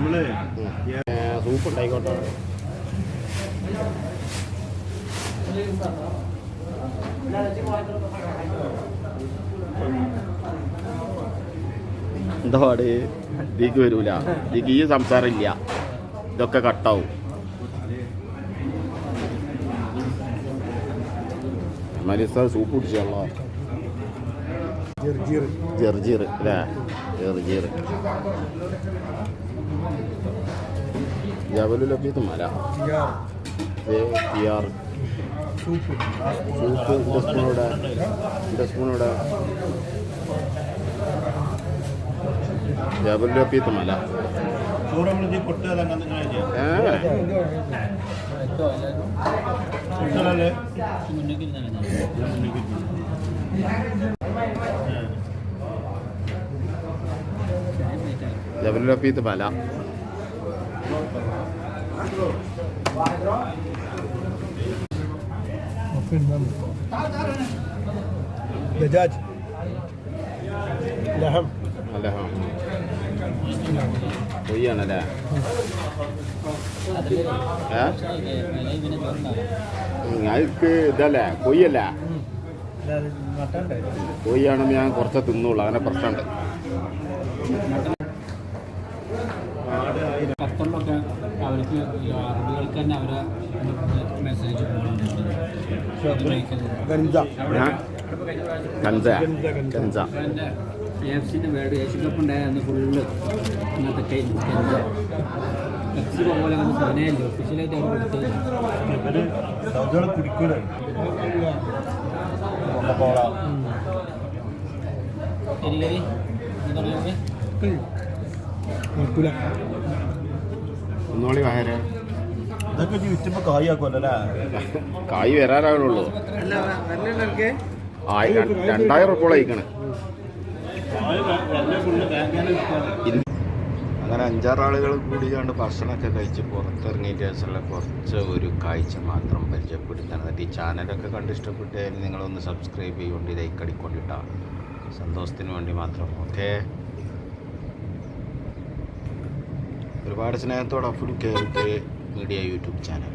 നമ്മൾ സൂപ്പ് ഉണ്ടായിക്കോട്ടെ എന്താ പാട്? ഇതിക്ക് വരൂല. ഇതിക്ക് ഈ സംസാരമില്ല. ഇതൊക്കെ കട്ടാവും. മരിസ സൂപ്പ് കുടിച്ചല്ലോ ജർജീർ. ജർജീർ അല്ലേ? ജെർജീർ. ജബലുലബീത്ത് മല ജിയാർ ടിയാർ സൂപ്പ് എന്റെ സ്പൂണോടെ എന്റെ സ്പൂണോടെ ജബലുലബീത്ത് മല ചോറ് നമ്മൾ ഈ دجاج لحم അല്ല പൊയ്യാണല്ലേ ഏ ഉം, അതിക്ക് ഇതല്ലേ കൊയ്യല്ലേ കൊയ്യാണെങ്കിൽ ഞാൻ കുറച്ച് തിന്നുള്ളൂ അങ്ങനെ പ്രശ്നമുണ്ട് ഖത്തറിലൊക്കെ അവർക്ക് അറബികൾക്ക് തന്നെ അവരെ മെസ്സേജ് വേർഡ് ഏഷ്യൻ കപ്പ് ഉണ്ടായ അന്ന് ഫുള്ള് ഇന്നത്തെ കെഞ്ച പെപ്സി പോലെ വന്ന് സാധനമല്ലേ? ഒഫീഷ്യലായിട്ട് അവർ കൊടുത്തത്. ഇവർ സൗദികളെ കുടിക്കൂല. ഒന്നോളി വയറ്. ഇതൊക്കെ വിറ്റുമ്പോ കായാക്കുമല്ലോ അല്ലേ? കായ് വരാനാവുള്ളൂ ആയി രണ്ടായിരം ഉറുപ്പോളം അയക്കണ് അങ്ങനെ അഞ്ചാറാളുകൾ കൂടി കണ്ട് ഭക്ഷണമൊക്കെ കഴിച്ച് പുറത്തിറങ്ങിയിട്ട് ശേഷമുള്ള കുറച്ച് ഒരു കാഴ്ച മാത്രം പരിചയപ്പെടുത്താണ്. എന്നിട്ട് ഈ ചാനലൊക്കെ കണ്ട് ഇഷ്ടപ്പെട്ടാൽ നിങ്ങളൊന്ന് സബ്സ്ക്രൈബ് ചെയ്തുകൊണ്ട് ലൈക്ക് അടിക്കൊണ്ടിട്ടാണ് സന്തോഷത്തിന് വേണ്ടി മാത്രം ഓക്കെ ഒരുപാട് സ്നേഹത്തോടെ അഫുൽ കെ മീഡിയ യൂട്യൂബ് ചാനൽ.